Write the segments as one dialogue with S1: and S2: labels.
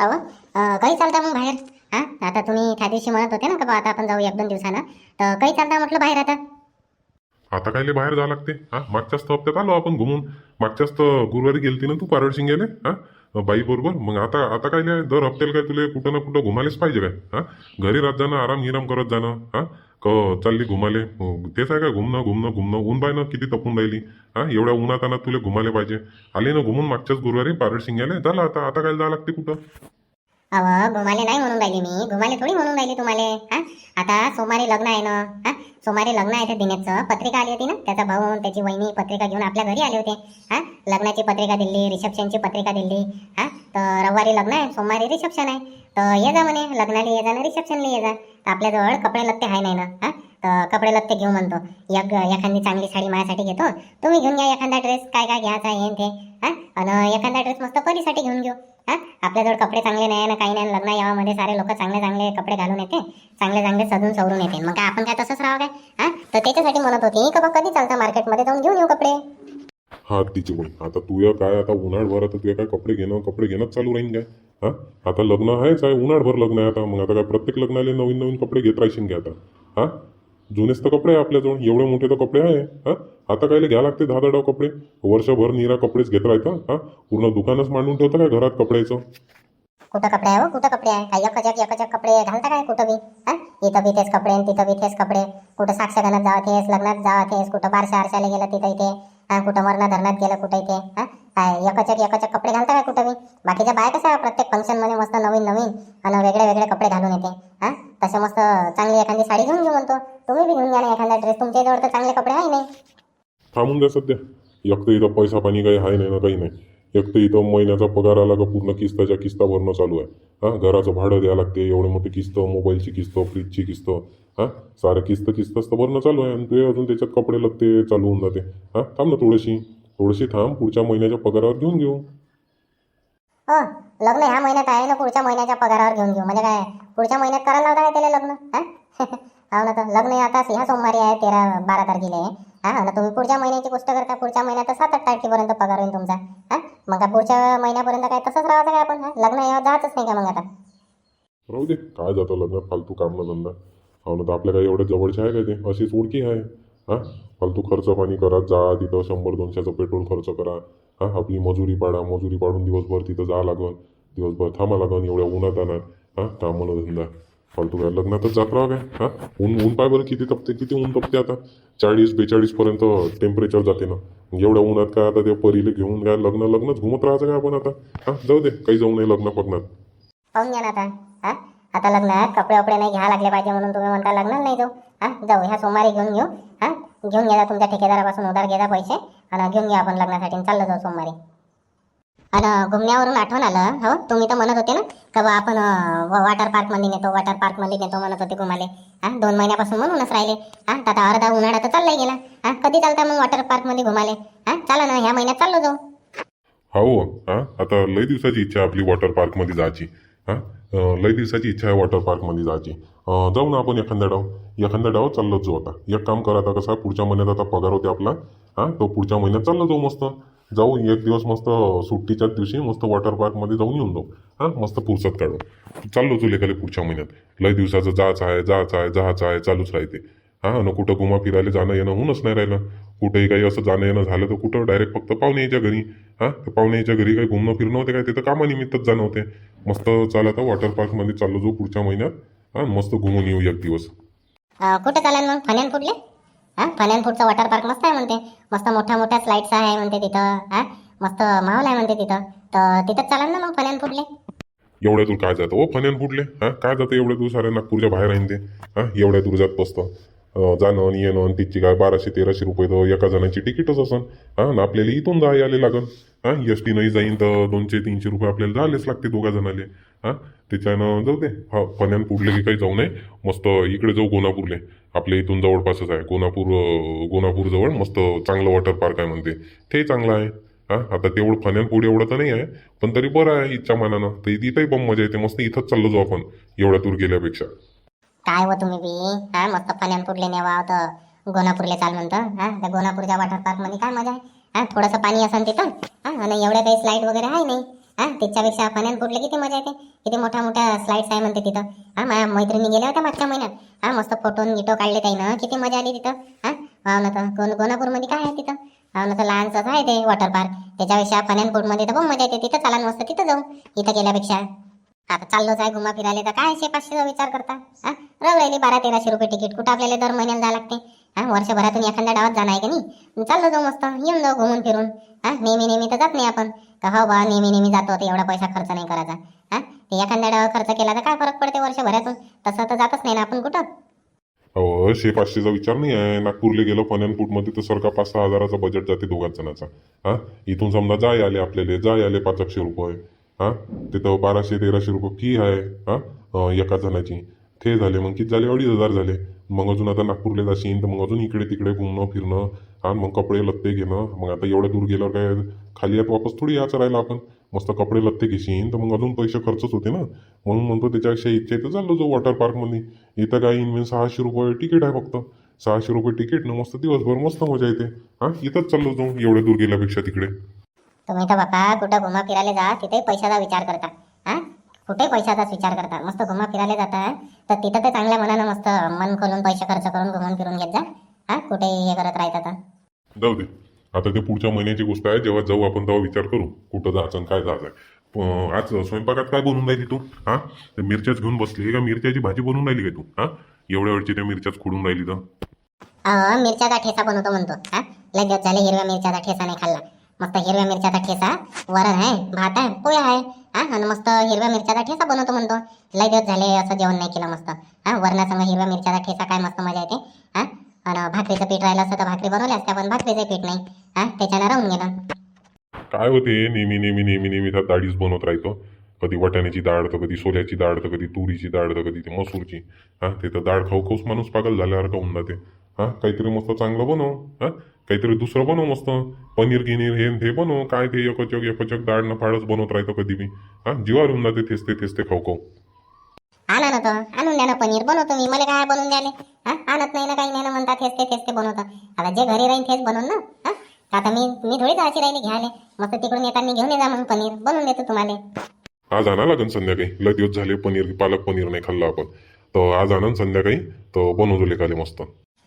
S1: अव काही चालता मग बाहेर? हां? आता तुम्ही त्या दिवशी म्हणत होते ना का बा आता आपण जाऊ एक दोन दिवसानं. तर काही चालता म्हटलं बाहेर आता?
S2: आता कायले बाहेर जावं लागते हा? मागच्याच तर हप्त्यात आलो आपण घुमून. मागच्याच तर गुरुवारी गेलती ना तू पारड शिंगेले हा? बाई बरोबर मग आता आता काय नाही दर हप्त्याला काय तुला कुठं ना कुठं घुमालेच पाहिजे काय? हा? घरी राहत जाणं आराम गिराम करत जाणं हा? क चालली घुमाले. हो, तेच आहे का? घुमणं घुमणं घुमणं. ऊन पाय ना किती तपून राहिली. हा? एवढ्या उन्हात आणत तुला घुमाले पाहिजे. आले ना घुमून मागच्याच गुरुवारी पारड शिंग्याला. झालं आता आता काय जावं लागते कुठं?
S1: अव घुमाले नाही म्हणून राहिली मी. घुमाले थोडी म्हणून राहिली तुम्हाला हा? आता सोमवारी लग्न आहे ना हा? सोमवारी लग्न आहे त्या दिनेशचं पत्रिका आली होती ना? त्याचा भाऊ त्याची वहिनी पत्रिका घेऊन आपल्या घरी आले होते हा? लग्नाची पत्रिका दिली रिसेप्शनची पत्रिका दिली हा? तर रविवारी लग्न आहे सोमवारी रिसेप्शन आहे. तर ये जा म्हणे लग्नाला ये जा ना रिसेप्शनला ये जा. तर आपल्याजवळ कपडे लत्ते आहे नाही ना हा? तर कपडे लत्ते घेऊ म्हणतो. एक एखादी चांगली साडी माझ्यासाठी घेतो. तुम्ही घेऊन घ्या एखादा ड्रेस काय काय घ्यायचा आहे ते हा? आणि एखादा ड्रेस मस्त परीसाठी घेऊन घेऊ. हा? आपल्याजवळ कपडे चांगले नाही ना काही नाही लग्न यावामध्ये सारे लोक चांगले चांगले कपडे घालून येते चांगले चांगले सजून सवरून येते. मग काय आपण काय तसंच राहावं काय? हा? तर त्याच्यासाठी म्हणत होती का बा कधी चालतं मार्केटमध्ये जाऊन घेऊन येऊ कपडे?
S2: हा तिची पण आता तुया काय आता उन्हाळभर आता तुया काय कपडे घेणं कपडे घेणंच चालू राहीन काय? हा? आता लग्न आहेच आहे उन्हाळभर लग्न आहे आता. मग आता काय प्रत्येक लग्नाला नवीन नवीन कपडे घेत राहशील काय आता? हा? जुनेच तर कपडे आहे आपल्याजवळ. एवढे मोठे तर कपडे आहे. हां? आता कायले घ्या लागते दहा दहा कपडे. वर्षभर निरा कपडेच घेत राहतं. हां? पूर्ण दुकानच मांडून ठेवतं काय घरात कपड्याचं?
S1: कुठं कपडे आहे हो? कुठं कपडे आहे? काय एकच एकच कपडे घालता काय कुठं बी? इथं बी कपडे तिथं तिथेच कपडे. कुठं साक्षगणात जावं तेच लग्नात जावं तेच कुठं बारशा आरशाला गेलं तिथं इथे. कुठं मरणा धरणात गेलं कुठं इथे. हा काय कपडे घालता काय कुठं मी बाकीच्या बाया कसं प्रत्येक फंक्शनमध्ये मस्त नवीन नवीन आणि वेगळे वेगळे कपडे घालून येते. हा तसे मस्त चांगली एखादी साडी घेऊन घेऊ म्हणतो. तुम्ही बी घेऊन घ्या ना एखादा ड्रेस तुमच्याजवळ तर चांगले कपडे आहे नाही.
S2: थांबून द्या सध्या. एक तर इथं पैसा पाणी काही आहे नाही ना काही नाही. एक तर इथं महिन्याचा पगार आला का पूर्ण किस्ताच्या किस्ता भरणं चालू आहे. हां घराचं भाडं द्यावं लागते एवढे मोठी किस्त मोबाईलची किस्त फ्रीजची किस्त. हां सारं किस्त किस्तच तर भरणं चालू आहे आणि ते अजून त्याच्यात कपडे लगते चालू होऊन जाते. हां थांब ना थोडीशी थोडीशी थांब पुढच्या महिन्याच्या पगारावर घेऊन घेऊ.
S1: हा लग्न ह्या महिन्यात आहे ना पुढच्या महिन्याच्या पगारावर घेऊन घेऊ. म्हणजे काय पुढच्या महिन्यात करायला लावता काय त्याला लग्न? हा? हो ना तर लग्न आता ह्या सोमवारी आहे तेरा बारा तारखेला आहे. हां ना तुम्ही पुढच्या महिन्याची गोष्ट करता पुढच्या महिन्यात सात आठ तारखेपर्यंत पगार होईल तुमचा हां? मग काय पुढच्या महिन्यापर्यंत काय तसंच राहायचं काय आपण हा? लग्न यावर जातच नाही का मग आता?
S2: राहू दे काय जातं लग्नात फालतू काम धंदा. हो ना तर आपल्या काही एवढ्या जवळचे आहे काय ते? अशीच ओळखी आहे. हां? फालतू खर्च पाणी करा जा तिथं शंभर दोनशेचं पेट्रोल खर्च करा. हां? आपली मजुरी पाडा मजुरी पाडून दिवसभर तिथं जा लागन दिवसभर थांबा लागन एवढ्या उन्हात आणा हां कामाला धंदा. फालतू काय लग्नातच जात राहा काय हा? ऊन ऊन पाय बरं किती तपते किती ऊन तपते आता? चाळीस बेचाळीसपर्यंत टेम्परेचर जाते ना. एवढ्या उन्हात काय आता ते परीले घेऊन काय लग्न लग्नच घुमत राहायचं काय आपण आता? हा जाऊ दे काही जाऊ नये लग्न पग्नात
S1: पाहून घ्या ना आता. हा? आता लग्नात कपडे वपडे नाही घ्या लागले पाहिजे म्हणून तुम्ही म्हणता लग्नाला नाही जाऊ. हा? जाऊ ह्या सोमवारी घेऊन घेऊ. हा? घेऊन घ्या तुमच्या ठेकेदारापासून उधार घेता पैसे. आणि घेऊन घ्या आपण लग्नासाठी. आणि चाललं जाऊ सोमवारी. आता घुमण्यावरून आठवण आलं हो? तुम्ही तर म्हणत होते ना का बा आपण वॉटर पार्कमध्ये नेतो वॉटर पार्कमध्ये नेतो म्हणत होते घुमाले हा दोन महिन्यापासून म्हणूनच राहिले. हा आता अर्धा उन्हाळा तर चाललाय गेला. हा कधी चालता मग वॉटर पार्कमध्ये घुमाले? हा चला ना ह्या महिन्यात चाललो जाऊ.
S2: हो, हो हां आता लय दिवसाची इच्छा आपली वॉटर पार्कमध्ये जायची. हा लई दिवसाची इच्छा आहे वॉटर पार्कमध्ये जायची. जाऊ ना आपण एखाद्या डाव. एखाद्या डाव चाललो जाऊ आता. एक काम करा आता कसा पुढच्या महिन्यात आता पगार होते आपला. हा तो पुढच्या महिन्यात चाललो जाऊ मस्त. जाऊ एक दिवस मस्त सुट्टीच्याच दिवशी मस्त वॉटर पार्कमध्ये जाऊन येऊन जाऊ. हां मस्त फुरसत काढू चाललो तू लेखाले पुढच्या महिन्यात. लय दिवसाचं जायचं आहे जायचं आहे जायचं आहे चालूच राहते. हा न कुठं घुमा फिरायला जाणं येणं होऊनच नाही राहिलं. कुठेही काही असं जाणं येणं झालं तर कुठं डायरेक्ट फक्त पाहुणे यायच्या घरी. हा तर पाहुणे यायच्या घरी काही घुमणं फिरणं होते काय? ते तर कामानिमित्तच जाणं होते. मस्त चाल आता वॉटर पार्कमध्ये चाललो जाऊ पुढच्या महिन्यात. हां मस्त घुमून येऊ एक दिवस.
S1: कुठं चालेल मग? फन्यान कुठले? हा? अँड फूडचा वॉटर पार्क मस्त आहे म्हणते. मस्त मोठ्या मोठ्या स्लाइड्स आहे म्हणते तिथं हां? मस्त माहोल आहे म्हणते तिथं. तर तिथंच चालेल ना मग फन अँड फूडले
S2: एवढ्या दूर काय जातं? ओ फन्यान फुटले हा? काय जातं एवढ्या दूर? साऱ्या नागपूरच्या बाहेर आहे ते. हां? एवढ्या दूर जात बसतं. अं, जाणं आणि येणं आणि तिची काय बाराशे तेराशे रुपये तर एका जणांची तिकीटच असन. हा? आणि आपल्याला इथून जा यायला लागन. हां? एस टी नाही जाईन तर दोनशे तीनशे रुपये आपल्याला जायलाच लागते दोघा जणाले. हा? त्याच्यानं जाऊ दे. हा फन्यान फुटले की काही जाऊ नये. मस्त इकडे जाऊ गोनापूरले. आपल्या इथून जवळपासच आहे. गोनापूर गोनापूरजवळ मस्त चांगलं वॉटर पार्क आहे म्हणते. ते चांगलं आहे. हा? आता तेवढं फन्यान पुढे एवढं तर नाही आहे. पण तरी बरं आहे इच्छा मानानं. तर इथंही पण मजा येते. मस्त इथंच चाललो जाऊ आपण. एवढ्या दूर गेल्यापेक्षा.
S1: काय हो तुम्ही बी? हा? मस्त फन्यान नेवा तर गोनापूरले चाल म्हणतं. हा? त्या गोनापूरच्या वॉटर पार्कमध्ये काय मजा आहे? हा? थोडंसं पाणी असेल तिथं. हां? आणि एवढ्या काही स्लाईड वगैरे आहे नाही. हा त्याच्यापेक्षा पाण्यात बुडले किती मजा येते? किती मोठ्या मोठ्या स्लाइड्स आहे म्हणते तिथं. हां माझ्या मैत्रिणी गेल्या होत्या मागच्या महिन्यात. हा मस्त फोटो गिटो काढले त्यानं किती मजा आली तिथं. हा वाव ना तर कोण गोनापूरमध्ये काय आहे तिथं? वाव ना तर लहानसंच आहे ते वॉटर पार्क त्याच्यापेक्षा पाण्यात तर खूप मजा येते. तिथं चालान मस्त तिथं जाऊ. इथं गेल्यापेक्षा. आता चाललोच आहे घुमा फिरायला. तर काय शे पाचशेचा विचार करता? हां रव राहिली बारा तेराशे रुपये तिकीट. कुठं आपल्याला दर महिन्याला जावं लागते? हा वर्षभरातून एखाद्या डावात जाणार आहे का नाही? चाललो जाऊ मस्त. येऊन जाऊ घुमून फिरून. हा नेहमी नेहमी तर जात नाही आपण. का हो बा नेहमी नेहमी जातो तर एवढा पैसा खर्च नाही करायचा. हा? ते एखाद्या डावा खर्च केला तर काय फरक पडते वर्षभरातून? तसं तर जातच नाही ना आपण कुठं?
S2: हो शे पाचशेचा विचार नाही आहे नागपूरला गेलो पन्यानपूटमध्ये तर सरका पाच सहा हजाराचा बजेट जाते दोघांच जणांचा. हा? इथून समजा जाय आले आपल्याला जाय आले पाच एकशे रुपये. हा? तिथं बाराशे तेराशे रुपये फी आहे. हा? अं, एका जणाची ते झाले मग किती झाले? अडीच हजार झाले. मग अजून आता नागपूरला जाशील तर मग अजून इकडे तिकडे घुमणं फिरणं हा? मग कपडे लत्ते घेणं. मग आता एवढ्या दूर गेल्यावर काय खाली यात वापस थोडी याचं राहिलं आपण. मस्त कपडे लत्ते घेशील तर मग अजून पैसे खर्चच होते ना. म्हणून म्हणतो त्याच्यापेक्षा इच्छा इथं चाललो जाऊ वॉटर पार्कमध्ये इथं काय इनमेन सहाशे रुपये तिकीट आहे फक्त. सहाशे रुपये तिकीट ना मस्त दिवसभर मस्त मजा येते. हा इथंच चाललो जाऊ एवढ्या दूर गेल्यापेक्षा तिकडे.
S1: तुम्ही तर बापा कुठं घुमा फिरायला जा तिथे पैशाचा विचार करता. हा कुठे पैशाचाच विचार करता. मस्त घुमा फिरायला जाता तर तिथं ते चांगल्या मनानं मस्त मन खोलून पैसे खर्च करून घुमून फिरून घेत जा. हा कुठे हे करत राहता तर.
S2: जाऊ दे. आता ते पुढच्या महिन्याची गोष्ट आहे जेव्हा जाऊ आपण तेव्हा विचार करू कुठं जायचं आणि काय जायचं आहे. आज स्वयंपाकात काय बनवून राहिली तू? हा? ते मिरच्याच घेऊन बसली का? मिरच्याची भाजी बनवून राहिली का तू? हा? एवढ्या वेळची त्या मिरच्याच खुडून राहिली तर?
S1: मिरच्याचा ठेसा बनवतो म्हणतो. हा? लय झाले हिरव्या मिरच्याचा ठेसा नाही खाल्ला. मस्त हिरव्या मिरच्याचा ठेसा वरण आहे भात आहे पोळ्या आहे. हा? आणि मस्त हिरव्या मिरच्याचा ठेसा बनवतो म्हणतो. लय दिवस झाले असं जेवण नाही केलं मस्त. हा? वरणासंग हिरव्या मिरच्याचा ठेसा काय मस्त मजा येते. हा? आणि भाकरीचं पीठ राहिलं असतं तर भाकरी बनवल्या असत्या पण भाकरीचं पीठ नाही. हा त्याच्यानं राहून गेलं.
S2: काय होते? नेहमी नेहमी नेहमी नेहमी त्या डाळीच बनवत राहतो. कधी वाटाण्याची डाळ तर कधी सोल्याची डाळ तर कधी तुरीची डाळ तर कधी ते मसूरची. हा ते तर डाळ खाऊ खाऊच माणूस पागल झाल्यासारखं होऊन जाते हा काहीतरी मस्त चांगलं बनव. हा काहीतरी दुसरं बनव मस्त. पनीर गिनीर हे न ते बनव. काय ते एकचक एकचक डाळ न फाळच बनवत राहतो कधी बी. हा जीवावर होऊन जाते तेच ते तेच ते खाऊ खाऊ.
S1: आणा ना तर आणून द्या ना पनीर. बनवतो मी. मला काय बनवून द्याले हा आणत नाही ना काही. नाही ना म्हणतात हेच ते तेच ते बनवतं. आता जे घरी राहील तेच बनवून ना? हा? आता मी मी थोडी जायची राहिली घ्यायला मस्त तिकडून येताना घेऊन ये जा मग पनीर. बनवून देतो तुम्हाला.
S2: आज आणा लागेल संध्याकाळी. लय दिवस झाले पनीर पालक पनीर नाही खाल्लं आपण. तर आज आणन संध्याकाळी. तर बनवतो लेखाले मस्त.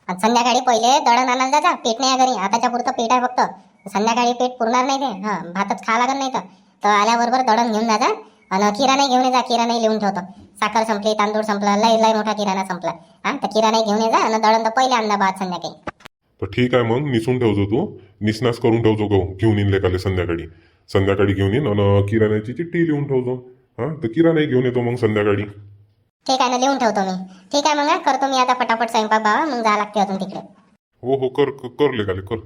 S1: आणि संध्याकाळी पहिले दळण आणायला जा जा पीठ नाही आहे घरी. आताच्या पुरतं पीठ आहे फक्त. संध्याकाळी पीठ पुरणार नाही ते. हा भातच खा लागत नाही तर. आल्याबरोबर दळण घेऊन जा जा. आणि किराणा घेऊन ये जा किराणा लिहून ठेवतो. साखर संपली तांदूळ संपला लय लय मोठा किराणा संपला. हा तर किराणा घेऊन ये जा. आणि दळण तर पहिले आणला भात संध्याकाळी.
S2: तर ठीक आहे मग निसून ठेवतो तू. निसनास करून ठेवतो गहू घेऊन येईन लेखाले संध्याकाळी. संध्याकाळी घेऊन येईन आणि किराण्याची चिठ्ठी लिहून ठेवतो हा तर किराणाही घेऊन येतो मग संध्याकाळी.
S1: ठीक आहे ना लिहून ठेवतो मी. ठीक आहे मग करतो मी आता पटापट स्वयंपाक बाबा मग जा लागते अजून तिकडे.
S2: हो हो कर कर लेखाले कर.